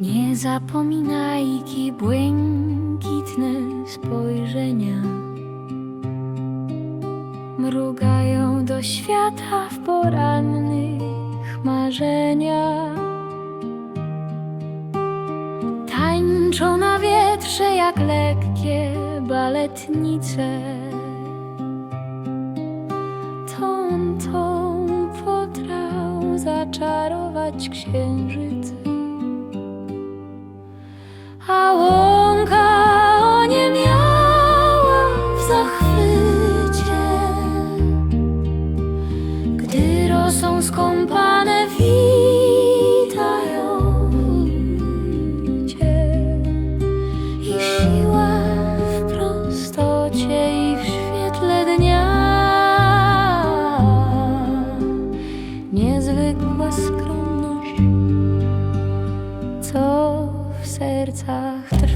Nie zapominajki błękitne spojrzenia Mrugają do świata w porannych marzeniach. Tańczą na wietrze jak lekkie baletnice. czarować. A łąka nie miała w zachwycie, gdy rosą skąpane sercach trwa.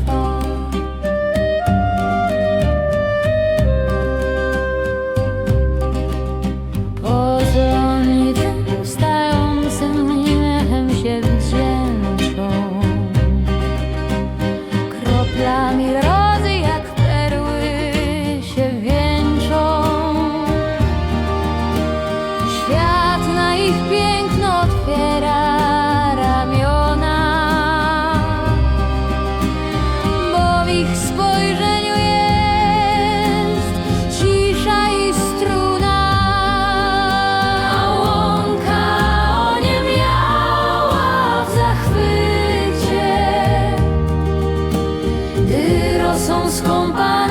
bênçãos compartilhadas.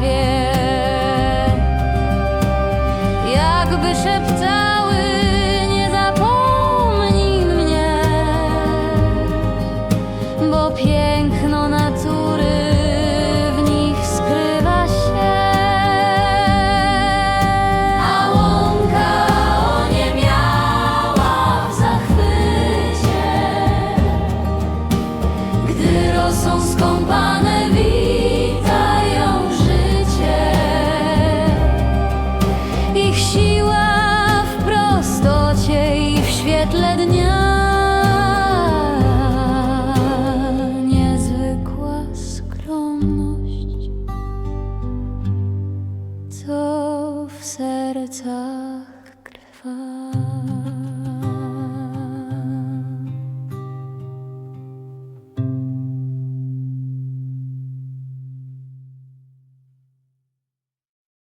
Yeah. But I talk to